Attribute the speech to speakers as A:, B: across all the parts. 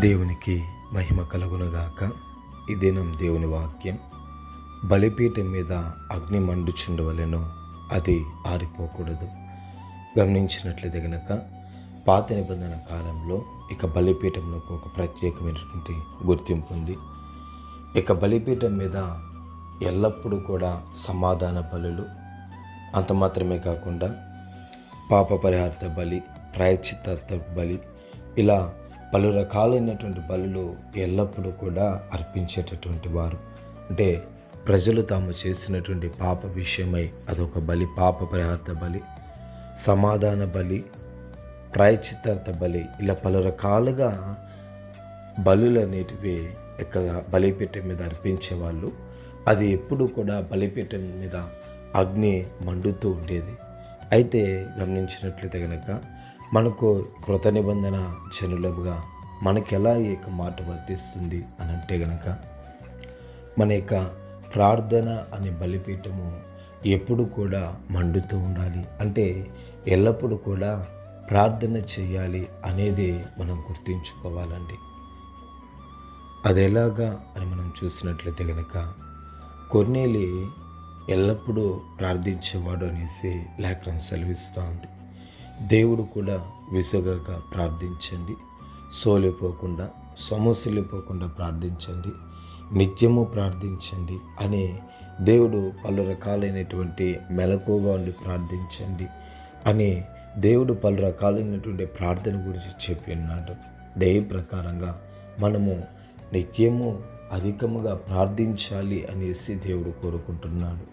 A: దేవునికి మహిమ కలుగునుగాక. ఇదేనం దేవుని వాక్యం. బలిపీఠం మీద అగ్ని మండుచుండవలెను అది ఆరిపోకూడదు. గమనించినట్లయితే గనక పాత నిబంధన కాలంలో ఇక బలిపీఠంలో ఒక ప్రత్యేకమైనటువంటి గుర్తింపు ఉంది. ఇక బలిపీఠం మీద ఎల్లప్పుడూ కూడా సమాధాన బలులు అంత మాత్రమే కాకుండా పాప పరిహార్థ బలి ప్రాయచిత్తార్థ బలి ఇలా పలు రకాలైనటువంటి బలులు ఎల్లప్పుడూ కూడా అర్పించేటటువంటి వారు. అంటే ప్రజలు తాము చేసినటువంటి పాప విషయమై అదొక బలి పాప పరిహార్థ బలి సమాధాన బలి ప్రాయచిత్తార్థ బలి ఇలా పలు రకాలుగా బలులు అనేటివి ఇక్కడ బలిపీఠం మీద అర్పించేవాళ్ళు. అది ఎప్పుడు కూడా బలిపీఠం మీద అగ్ని మండుతూ ఉండేది. అయితే గమనించినట్లయితే కనుక మనకు కృత నిబంధన జనులుగా మనకి ఎలా ఈ యొక్క మాట వర్తిస్తుంది అని అంటే గనక మన యొక్క ప్రార్థన అనే బలిపీఠము ఎప్పుడు కూడా మండుతూ ఉండాలి. అంటే ఎల్లప్పుడూ కూడా ప్రార్థన చేయాలి అనేది మనం గుర్తుంచుకోవాలండి. అది ఎలాగా అని మనం చూసినట్లయితే కనుక కొన్నేలి ఎల్లప్పుడూ ప్రార్థించేవాడు అనేసి లేఖనం సెలవిస్తూ ఉంది. దేవుడు కూడా విసుగగా ప్రార్థించండి. సోలిపోకుండా సమస్యలిపోకుండా ప్రార్థించండి. నిత్యము ప్రార్థించండి అనే దేవుడు పలు రకాలైనటువంటి మెలకుగా ఉండి ప్రార్థించండి అని దేవుడు పలు రకాలైనటువంటి ప్రార్థన గురించి చెప్పి ఉన్నాడు. డే ప్రకారంగా మనము నిత్యము అధికముగా ప్రార్థించాలి అనేసి దేవుడు కోరుకుంటున్నాడు.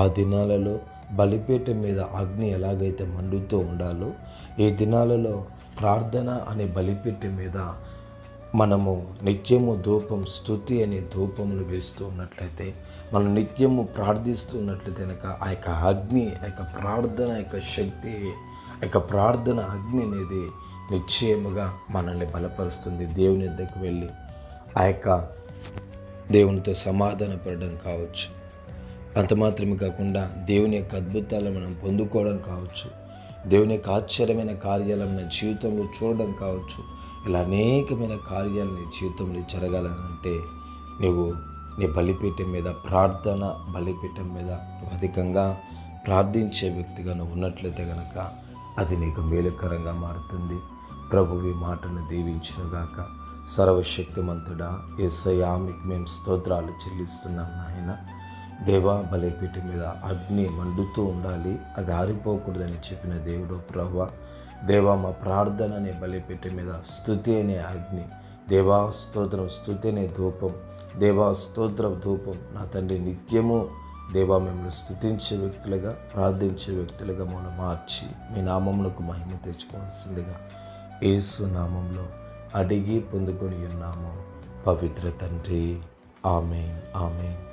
A: ఆ దినాలలో బలిపేట మీద అగ్ని ఎలాగైతే మండుతూ ఉండాలో ఈ దినాలలో ప్రార్థన అనే బలిపేట మీద మనము నిత్యము ధూపం స్థుతి అనే ధూపమును వేస్తూ ఉన్నట్లయితే మనం నిత్యము ప్రార్థిస్తూ ఉన్నట్లయితే కనుక ఆ యొక్క అగ్ని ఆ యొక్క ప్రార్థన యొక్క శక్తి ఆ యొక్క ప్రార్థన అగ్ని అనేది నిశ్చయముగా మనల్ని బలపరుస్తుంది. దేవుని దగ్గరికి వెళ్ళి ఆ యొక్క దేవునితో సమాధానపడడం కావచ్చు. అంత మాత్రమే కాకుండా దేవుని యొక్క అద్భుతాలను మనం పొందుకోవడం కావచ్చు. దేవుని యొక్క ఆశ్చర్యమైన కార్యాలను మన జీవితంలో చూడడం కావచ్చు. ఇలా అనేకమైన కార్యాలు నీ జీవితంలో జరగాలనంటే నువ్వు నీ బలిపీఠం మీద ప్రార్థన బలిపీఠం మీద నువ్వు అధికంగా ప్రార్థించే వ్యక్తిగా నువ్వు ఉన్నట్లయితే కనుక అది నీకు మేలుకరంగా మారుతుంది. ప్రభువి మాటను మాటను దీవించునుగాక. సర్వశక్తిమంతుడా ఏసయ్యా మీకు మేము స్తోత్రాలు చెల్లిస్తున్నాం నాయన. దేవా బలిపీఠ మీద అగ్ని మండుతూ ఉండాలి అది ఆరిపోకూడదని చెప్పిన దేవుడు ప్రభా దేవా మా ప్రార్థన అనే బలిపీఠ మీద స్థుతి అనే అగ్ని. దేవా స్తోత్రం స్థుతి అనే ధూపం. దేవా స్తోత్ర ధూపం నా తండ్రి నిత్యము. దేవా మిమ్మల్ని స్థుతించే వ్యక్తులుగా ప్రార్థించే వ్యక్తులుగా మనం మార్చి మీ నామములకు మహిమ తెచ్చుకోవాల్సిందిగా ఏసు నామంలో అడిగి పొందుకొని ఉన్నాము. పవిత్ర తండ్రి. ఆమె ఆమె